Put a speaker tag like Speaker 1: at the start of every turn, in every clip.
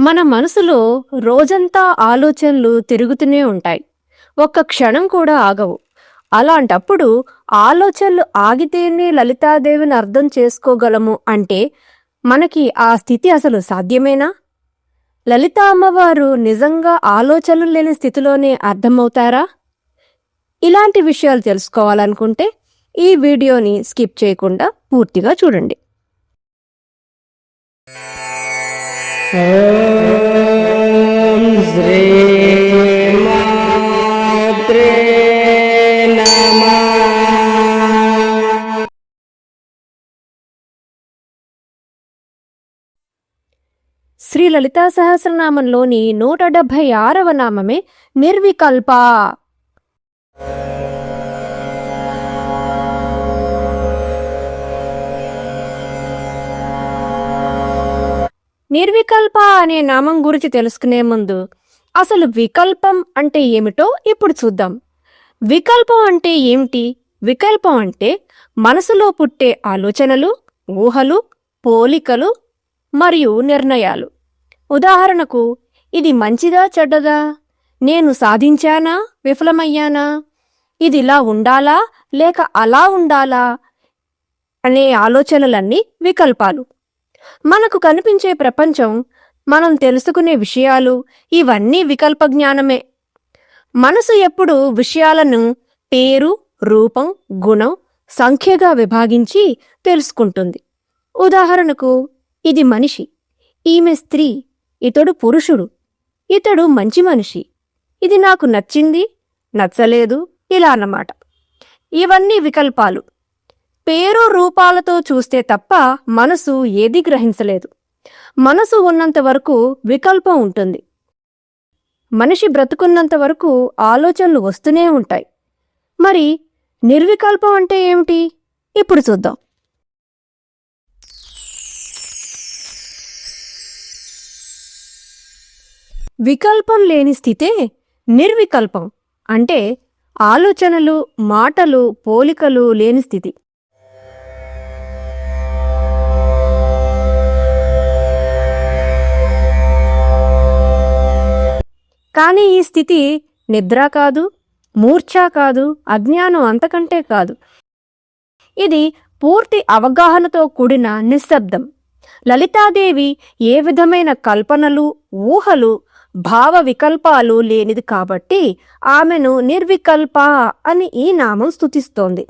Speaker 1: మన మనసులో రోజంతా ఆలోచనలు తిరుగుతూనే ఉంటాయి. ఒక్క క్షణం కూడా ఆగవు. అలాంటప్పుడు ఆలోచనలు ఆగితేనే లలితాదేవిని అర్థం చేసుకోగలము అంటే మనకి ఆ స్థితి అసలు సాధ్యమేనా? లలితా అమ్మవారు నిజంగా ఆలోచనలు లేని స్థితిలోనే అర్థమవుతారా? ఇలాంటి విషయాలు తెలుసుకోవాలనుకుంటే ఈ వీడియోని స్కిప్ చేయకుండా పూర్తిగా చూడండి.
Speaker 2: ॐ श्रीमात्रे नमः
Speaker 1: శ్రీ లలితా సహస్రనామంలోని నూట డెబ్భై ఆరవ నామమే నిర్వికల్ప నిర్వికల్ప అనే నామం గురించి తెలుసుకునే ముందు అసలు వికల్పం అంటే ఏమిటో ఇప్పుడు చూద్దాం. వికల్పం అంటే ఏమిటి? వికల్పం అంటే మనసులో పుట్టే ఆలోచనలు ఊహలు పోలికలు మరియు నిర్ణయాలు. ఉదాహరణకు ఇది మంచిదా చెడ్డదా? నేను సాధించానా? విఫలమయ్యానా? ఇది ఇలా ఉండాలా? లేక అలా ఉండాలా? అనే ఆలోచనలన్నీ వికల్పాలు. మనకు కనిపించే ప్రపంచం మనం తెలుసుకునే విషయాలు ఇవన్నీ వికల్ప జ్ఞానమే. మనసు ఎప్పుడు విషయాలను పేరు రూపం గుణం సంఖ్యగా విభాగించి తెలుసుకుంటుంది. ఉదాహరణకు ఇది మనిషి. ఈమె స్త్రీ. ఇతడు పురుషుడు. ఇతడు మంచి మనిషి. ఇది నాకు నచ్చింది నచ్చలేదు ఇలా అన్నమాట. ఇవన్నీ వికల్పాలు. పేరు రూపాలతో చూస్తే తప్ప మనసు ఏది గ్రహించలేదు. మనసు ఉన్నంత వరకు వికల్పం ఉంటుంది. మనిషి బ్రతుకున్నంత వరకు ఆలోచనలు వస్తూనే ఉంటాయి. మరి నిర్వికల్పం అంటే ఏమిటి? ఇప్పుడు చూద్దాం. వికల్పం లేని స్థితే నిర్వికల్పం అంటే ఆలోచనలు మాటలు పోలికలు లేని స్థితి. కానీ ఈ స్థితి నిద్ర కాదు మూర్ఛ కాదు అజ్ఞానం అంతకంటే కాదు. ఇది పూర్తి అవగాహనతో కూడిన నిశ్శబ్దం. లలితాదేవి ఏ విధమైన కల్పనలు ఊహలు భావ వికల్పాలు లేనిది కాబట్టి ఆమెను నిర్వికల్ప అని ఈ నామం స్తుతిస్తోంది.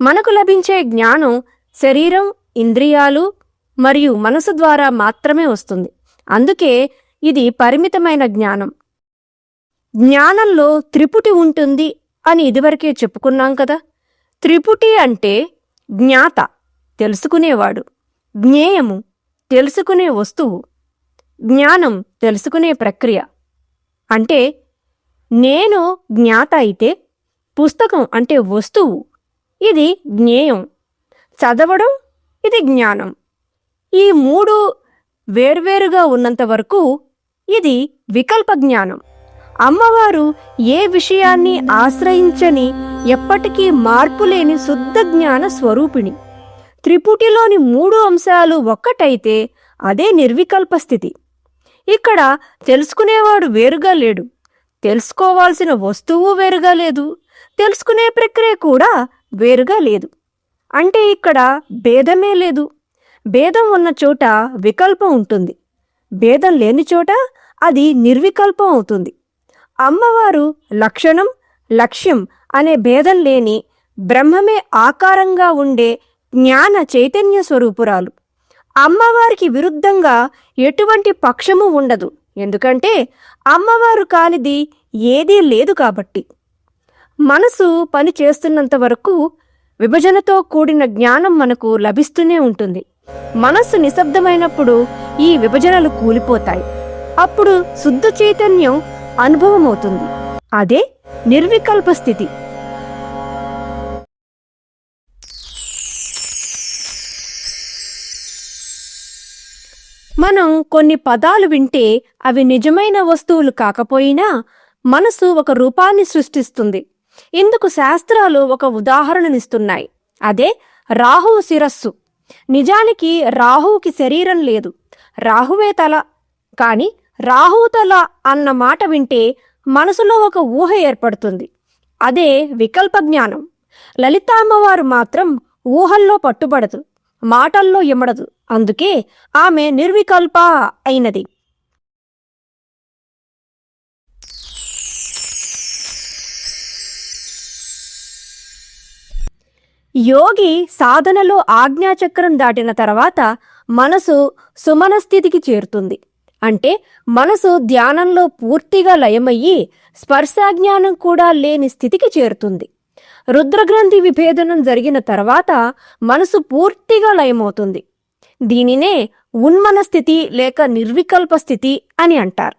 Speaker 1: మనకు లభించే జ్ఞానం శరీరం ఇంద్రియాలు మరియు మనసు ద్వారా మాత్రమే వస్తుంది. అందుకే ఇది పరిమితమైన జ్ఞానం. జ్ఞానంలో త్రిపుటి ఉంటుంది అని ఇదివరకే చెప్పుకున్నాం కదా. త్రిపుటి అంటే జ్ఞాత తెలుసుకునేవాడు. జ్ఞేయము తెలుసుకునే వస్తువు. జ్ఞానం తెలుసుకునే ప్రక్రియ. అంటే నేను జ్ఞాత అయితే పుస్తకం అంటే వస్తువు ఇది జ్ఞేయం. చదవడం ఇది జ్ఞానం. ఈ మూడు వేర్వేరుగా ఉన్నంత వరకు ఇది వికల్ప జ్ఞానం. అమ్మవారు ఏ విషయాన్ని ఆశ్రయించని ఎప్పటికీ మార్పులేని శుద్ధ జ్ఞాన స్వరూపిణి. త్రిపుటిలోని మూడు అంశాలు ఒక్కటైతే అదే నిర్వికల్ప స్థితి. ఇక్కడ తెలుసుకునేవాడు వేరుగా లేడు. తెలుసుకోవాల్సిన వస్తువు వేరుగా లేదు. తెలుసుకునే ప్రక్రియ కూడా వేరుగా లేదు. అంటే ఇక్కడ భేదమే లేదు. భేదం ఉన్న చోట వికల్పం ఉంటుంది. భేదం లేని చోట అది నిర్వికల్పం అవుతుంది. అమ్మవారు లక్షణం లక్ష్యం అనే భేదం లేని బ్రహ్మమే ఆకారంగా ఉండే జ్ఞాన చైతన్య స్వరూపురాలు. అమ్మవారికి విరుద్ధంగా ఎటువంటి పక్షము ఉండదు. ఎందుకంటే అమ్మవారు కానిది ఏదీ లేదు కాబట్టి. మనసు పని చేస్తున్నంత వరకు విభజనతో కూడిన జ్ఞానం మనకు లభిస్తూనే ఉంటుంది. మనస్సు నిశ్శబ్దమైనప్పుడు ఈ విభజనలు కూలిపోతాయి. అప్పుడు శుద్ధ చైతన్యం అనుభవమవుతుంది. అదే నిర్వికల్ప స్థితి. మనం కొన్ని పదాలు వింటే అవి నిజమైన వస్తువులు కాకపోయినా మనసు ఒక రూపాన్ని సృష్టిస్తుంది. ఇందుకు శాస్త్రాలు ఒక ఉదాహరణనిస్తున్నాయి. అదే రాహువు శిరస్సు. నిజానికి రాహువుకి శరీరం లేదు. రాహువే తల. కానీ రాహువు తల అన్న మాట వింటే మనసులో ఒక ఊహ ఏర్పడుతుంది. అదే వికల్ప జ్ఞానం. లలితామ్మవారు మాత్రం ఊహల్లో పట్టుబడదు. మాటల్లో ఇమ్మడదు అందుకే ఆమె నిర్వికల్ప అయినది. యోగి సాధనలో ఆజ్ఞాచక్రం దాటిన తర్వాత మనసు సుమన స్థితికి చేరుతుంది. అంటే మనసు ధ్యానంలో పూర్తిగా లయమయ్యి స్పర్శాజ్ఞానం కూడా లేని స్థితికి చేరుతుంది. రుద్రగ్రంథి విభేదనం జరిగిన తర్వాత మనసు పూర్తిగా లయమవుతుంది. దీనినే ఉన్మన స్థితి లేక నిర్వికల్ప స్థితి అని అంటారు.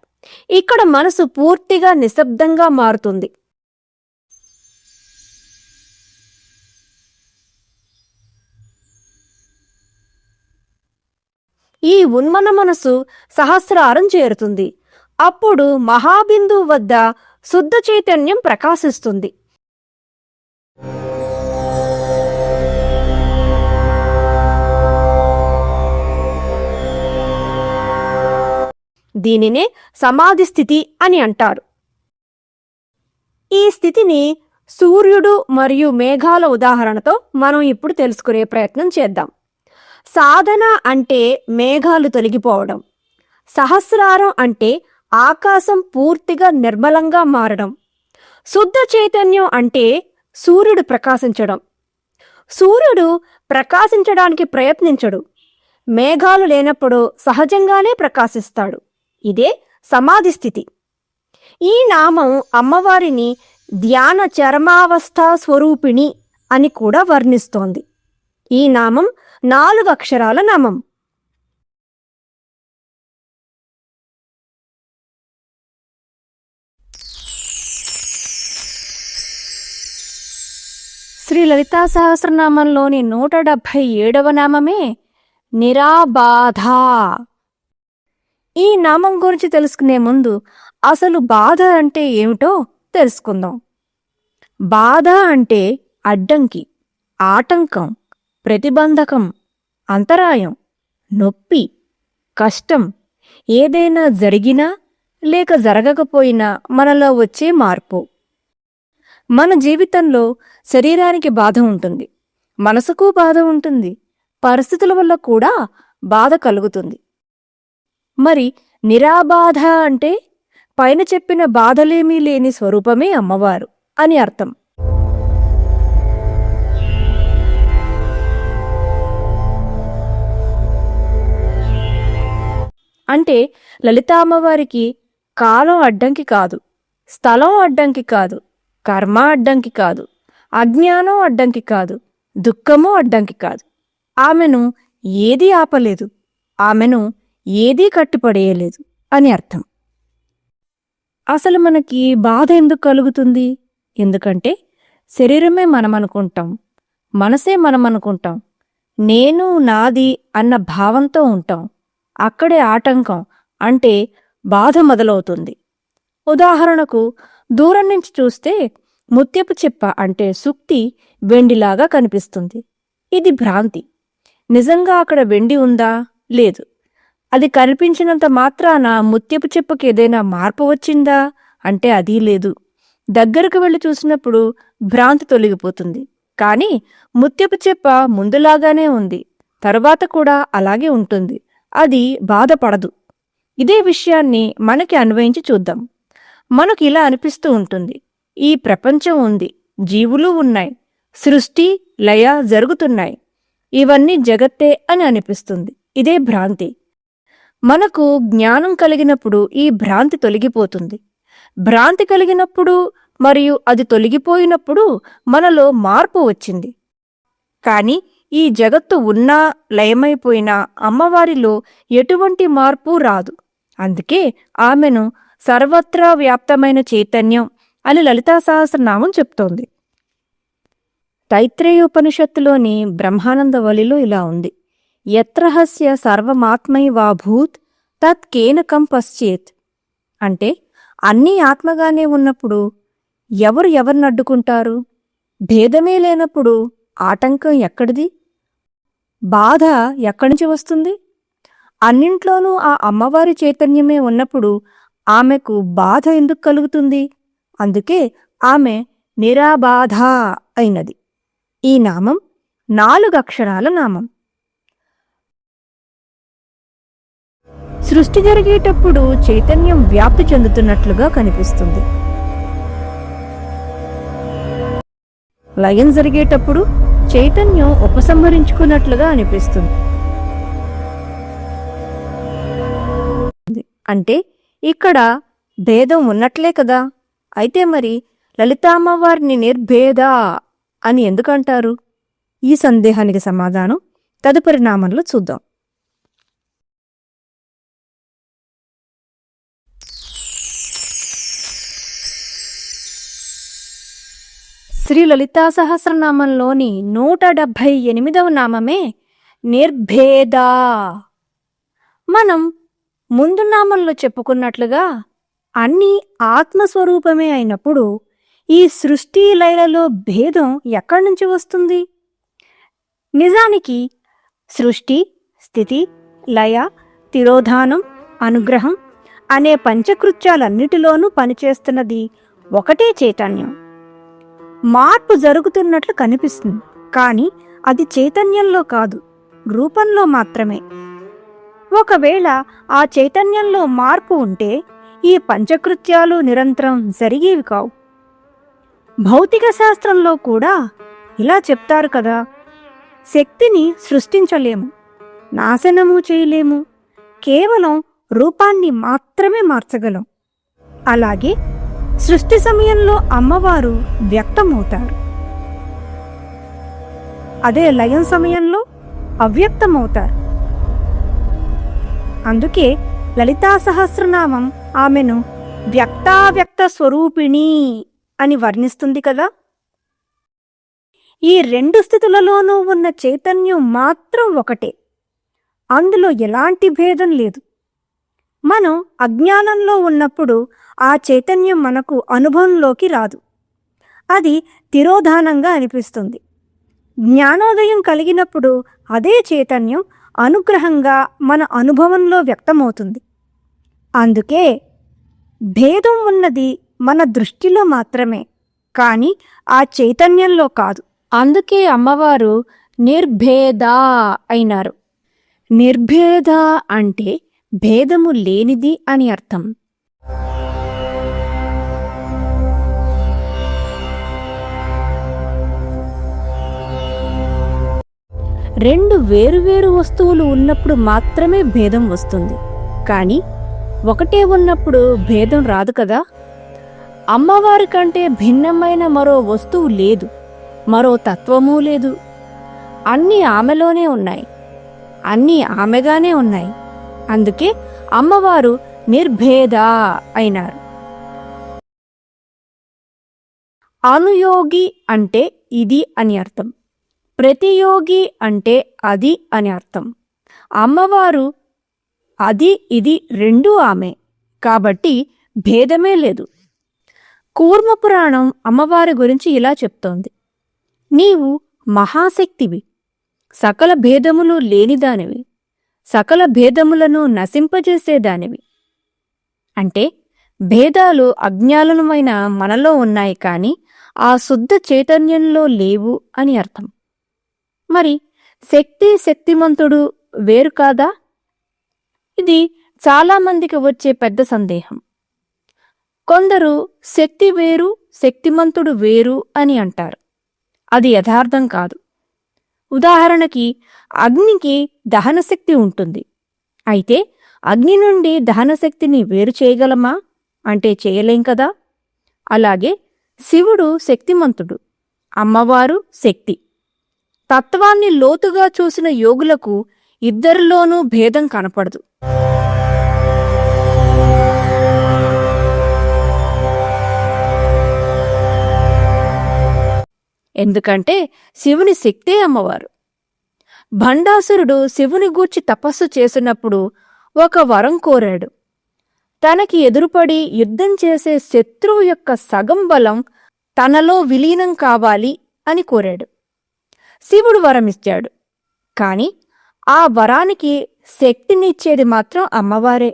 Speaker 1: ఇక్కడ మనసు పూర్తిగా నిశ్శబ్దంగా మారుతుంది. ఈ ఉన్మన మనసు సహస్రారం చేరుతుంది. అప్పుడు మహాబిందు వద్ద శుద్ధ చైతన్యం ప్రకాశిస్తుంది. దీనినే సమాధి స్థితి అని అంటారు. ఈ స్థితిని సూర్యుడు మరియు మేఘాల ఉదాహరణతో మనం ఇప్పుడు తెలుసుకునే ప్రయత్నం చేద్దాం. సాధన అంటే మేఘాలు తొలగిపోవడం. సహస్రారం అంటే ఆకాశం పూర్తిగా నిర్మలంగా మారడం. శుద్ధ చైతన్యం అంటే సూర్యుడు ప్రకాశించడం. సూర్యుడు ప్రకాశించడానికి ప్రయత్నించడు. మేఘాలు లేనప్పుడు సహజంగానే ప్రకాశిస్తాడు. ఇదే సమాధి స్థితి. ఈ నామం అమ్మవారిని ధ్యాన చర్మావస్థ స్వరూపిణి అని కూడా వర్ణిస్తోంది. ఈ నామం నాలుగు అక్షరాల నామం. శ్రీ లలితా సహస్రనామంలోని నూట డెబ్భై ఏడవ నామమే నిరాబాధ. ఈ నామం గురించి తెలుసుకునే ముందు అసలు బాధ అంటే ఏమిటో తెలుసుకుందాం. బాధ అంటే అడ్డంకి ఆటంకం ప్రతిబంధకం అంతరాయం నొప్పి కష్టం ఏదైనా జరిగినా లేక జరగకపోయినా మనలో వచ్చే మార్పు. మన జీవితంలో శరీరానికి బాధ ఉంటుంది. మనసుకు బాధ ఉంటుంది. పరిస్థితుల వల్ల కూడా బాధ కలుగుతుంది. మరి నిరాబాధ అంటే పైన చెప్పిన బాధలేమీ లేని స్వరూపమే అమ్మవారు అని అర్థం. అంటే లలితా అమ్మవారికి కాలం అడ్డంకి కాదు స్థలం అడ్డంకి కాదు కర్మ అడ్డంకి కాదు అజ్ఞానం అడ్డంకి కాదు దుఃఖము అడ్డంకి కాదు. ఆమెను ఏదీ ఆపలేదు ఆమెను ఏదీ కట్టుపడేయలేదు అని అర్థం. అసలు మనకి బాధ ఎందుకు కలుగుతుంది? ఎందుకంటే శరీరమే మనం అనుకుంటాం మనసే మనం అనుకుంటాం నేను నాది అన్న భావంతో ఉంటాం. అక్కడే ఆటంకం అంటే బాధ మొదలవుతుంది. ఉదాహరణకు దూరం నుంచి చూస్తే ముత్యపు చెప్ప అంటే సుక్తి వెండిలాగా కనిపిస్తుంది. ఇది భ్రాంతి. నిజంగా అక్కడ వెండి ఉందా? లేదు. అది కనిపించినంత మాత్రాన ముత్యపు చెప్పకి ఏదైనా మార్పు వచ్చిందా? అంటే అది లేదు. దగ్గరకు వెళ్ళి చూసినప్పుడు భ్రాంతి తొలగిపోతుంది. కానీ ముత్యపు చెప్ప ముందులాగానే ఉంది. తరువాత కూడా అలాగే ఉంటుంది. అది బాధపడదు. ఇదే విషయాన్ని మనకి అన్వయించి చూద్దాం. మనకు ఇలా అనిపిస్తూ ఉంటుంది. ఈ ప్రపంచం ఉంది. జీవులు ఉన్నాయి. సృష్టి లయ జరుగుతున్నాయి. ఇవన్నీ జగత్తే అని అనిపిస్తుంది. ఇదే భ్రాంతి. మనకు జ్ఞానం కలిగినప్పుడు ఈ భ్రాంతి తొలగిపోతుంది. భ్రాంతి కలిగినప్పుడు మరియు అది తొలగిపోయినప్పుడు మనలో మార్పు వచ్చింది. కానీ ఈ జగత్తు ఉన్నా లయమైపోయినా అమ్మవారిలో ఎటువంటి మార్పు రాదు. అందుకే ఆమెను సర్వత్రా వ్యాప్తమైన చైతన్యం అని లలితా సహస్రనామం చెప్తోంది. తైత్రేయోపనిషత్తులోని బ్రహ్మానంద వలిలో ఇలా ఉంది. యత్రహస్య సర్వమాత్మైవాభూత్ తత్ కేనకం పశ్చేత్. అంటే అన్నీ ఆత్మగానే ఉన్నప్పుడు ఎవరు ఎవరిని అడ్డుకుంటారు? భేదమే లేనప్పుడు ఆటంకం ఎక్కడిది? బాధ ఎక్కడి నుంచి వస్తుంది? అన్నింట్లోనూ ఆ అమ్మవారి చైతన్యమే ఉన్నప్పుడు ఆమెకు బాధ ఎందుకు కలుగుతుంది? అందుకే ఆమె నిరాబాధ అయినది. ఈ నామం నాలుగు అక్షరాల నామం. సృష్టి జరిగేటప్పుడు చైతన్యం వ్యాప్తి చెందుతున్నట్లుగా కనిపిస్తుంది. లయం జరిగేటప్పుడు చైతన్యం ఉపసంహరించుకున్నట్లుగా అనిపిస్తుంది. అంటే ఇక్కడ భేదం ఉన్నట్లే కదా? అయితే మరి లలితామ్మవారిని నిర్భేద అని ఎందుకంటారు? ఈ సందేహానికి సమాధానం తదుపరి నామంలో చూద్దాం. శ్రీ లలితా సహస్రనామంలోని నూట డెబ్భై ఎనిమిదవ నామమే నిర్భేద. మనం ముందు నామంలో చెప్పుకున్నట్లుగా అన్నీ ఆత్మస్వరూపమే అయినప్పుడు ఈ సృష్టి లయలలో భేదం ఎక్కడి నుంచి వస్తుంది? నిజానికి సృష్టి స్థితి లయ తిరోధానం అనుగ్రహం అనే పంచకృత్యాలన్నిటిలోనూ పనిచేస్తున్నది ఒకటే చైతన్యం. మార్పు జరుగుతున్నట్లు కనిపిస్తుంది. కానీ అది చైతన్యంలో కాదు రూపంలో మాత్రమే. ఒకవేళ ఆ చైతన్యంలో మార్పు ఉంటే ఈ పంచకృత్యాలు నిరంతరం జరిగేవి కావు. భౌతిక శాస్త్రంలో కూడా ఇలా చెప్తారు కదా శక్తిని సృష్టించలేము నాశనము చేయలేము కేవలం రూపాన్ని మాత్రమే మార్చగలం. అలాగే సృష్టి సమయంలో అమ్మవారు వ్యక్తమవుతారు. అదే లయం సమయంలో అవ్యక్తమవుతారు. అందుకే లలితా సహస్రనామం ఆమెను వ్యక్తావ్యక్త స్వరూపిణి అని వర్ణిస్తుంది కదా. ఈ రెండు స్థితులలోనూ ఉన్న చైతన్యం మాత్రం ఒకటే. అందులో ఎలాంటి భేదం లేదు. మనం అజ్ఞానంలో ఉన్నప్పుడు ఆ చైతన్యం మనకు అనుభవంలోకి రాదు. అది తిరోధానంగా అనిపిస్తుంది. జ్ఞానోదయం కలిగినప్పుడు అదే చైతన్యం అనుగ్రహంగా మన అనుభవంలో వ్యక్తమవుతుంది. అందుకే భేదం ఉన్నది మన దృష్టిలో మాత్రమే కానీ ఆ చైతన్యంలో కాదు. అందుకే అమ్మవారు నిర్భేద అయినారు. నిర్భేద అంటే భేదము లేనిది అని అర్థం. రెండు వేరువేరు వస్తువులు ఉన్నప్పుడు మాత్రమే భేదం వస్తుంది. కానీ ఒకటే ఉన్నప్పుడు భేదం రాదు కదా? అమ్మవారి కంటే భిన్నమైన మరో వస్తువు లేదు మరో తత్వమూ లేదు. అన్నీ ఆమెలోనే ఉన్నాయి అన్నీ ఆమెగానే ఉన్నాయి. అందుకే అమ్మవారు నిర్భేద అయినారు. అనుయోగి అంటే ఇది అని అర్థం. ప్రతియోగి అంటే అది అని అర్థం. అమ్మవారు అది ఇది రెండూ ఆమె. కాబట్టి భేదమే లేదు. కూర్మ పురాణం అమ్మవారి గురించి ఇలా చెప్తోంది. నీవు మహాశక్తివి. సకల భేదములు లేనిదానివి. సకల భేదములను నశింపజేసేదానివి. అంటే భేదాలు అజ్ఞానమైన మనలో ఉన్నాయి కానీ ఆ శుద్ధ చైతన్యంలో లేవు అని అర్థం. మరి శక్తి శక్తిమంతుడు వేరు కాదా? ఇది చాలామందికి వచ్చే పెద్ద సందేహం. కొందరు శక్తి వేరు శక్తిమంతుడు వేరు అని అంటారు. అది యథార్థం కాదు. ఉదాహరణకి అగ్నికి దహనశక్తి ఉంటుంది. అయితే అగ్ని నుండి దహనశక్తిని వేరు చేయగలమా? అంటే చేయలేం కదా? అలాగే శివుడు శక్తిమంతుడు అమ్మవారు శక్తి. తత్వాన్ని లోతుగా చూసిన యోగులకు ఇద్దరిలోనూ భేదం కనపడదు. ఎందుకంటే శివుని శక్తే అమ్మవారు. భండాసురుడు శివుని గూర్చి తపస్సు చేసినప్పుడు ఒక వరం కోరాడు. తనకి ఎదురుపడి యుద్ధం చేసే శత్రువు యొక్క సగం బలం తనలో విలీనం కావాలి అని కోరాడు. శివుడు వరమిచ్చాడు. కాని ఆ వరానికి శక్తినిచ్చేది మాత్రం అమ్మవారే.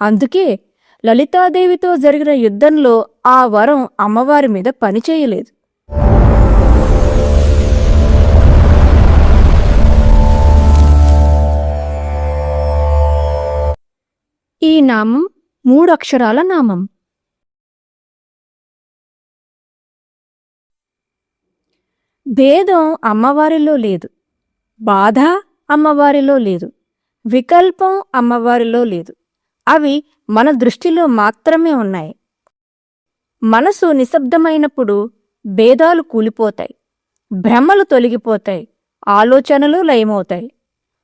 Speaker 1: అందుకే లలితాదేవితో జరిగిన యుద్ధంలో ఆ వరం అమ్మవారి మీద పనిచేయలేదు. ఈ నామం మూడు అక్షరాల నామం. భేదం అమ్మవారిలో లేదు. బాధ అమ్మవారిలో లేదు. వికల్పం అమ్మవారిలో లేదు. అవి మన దృష్టిలో మాత్రమే ఉన్నాయి. మనసు నిశ్శబ్దమైనప్పుడు భేదాలు కూలిపోతాయి. భ్రమలు తొలగిపోతాయి. ఆలోచనలు లయమవుతాయి.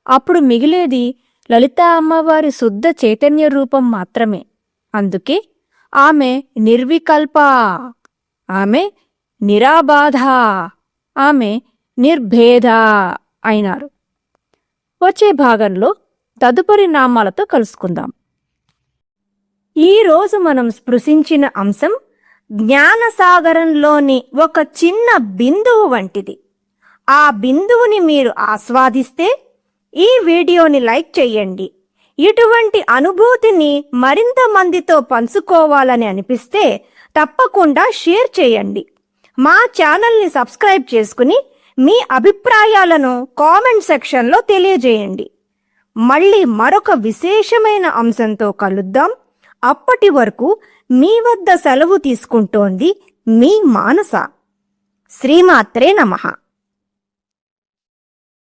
Speaker 1: అప్పుడు మిగిలేది లలిత అమ్మవారి శుద్ధ చైతన్య రూపం మాత్రమే. అందుకే ఆమె నిర్వికల్ప ఆమె నిరాబాధ ఆమె నిర్భేద అయినారు. వచ్చే భాగంలో తదుపరి నామాలతో కలుసుకుందాం. ఈరోజు మనం స్పృశించిన అంశం జ్ఞానసాగరంలోని ఒక చిన్న బిందువు వంటిది. ఆ బిందువుని మీరు ఆస్వాదిస్తే ఈ వీడియోని లైక్ చేయండి. ఇటువంటి అనుభూతిని మరింత మందితో పంచుకోవాలని అనిపిస్తే తప్పకుండా షేర్ చేయండి. మా ఛానల్ని సబ్స్క్రైబ్ చేసుకుని మీ అభిప్రాయాలను కామెంట్ సెక్షన్లో తెలియజేయండి. మళ్ళీ మరొక విశేషమైన అంశంతో కలుద్దాం. అప్పటి వరకు మీ వద్ద సెలవు తీసుకుంటోంది మీ మానస. శ్రీమాత్రే నమః.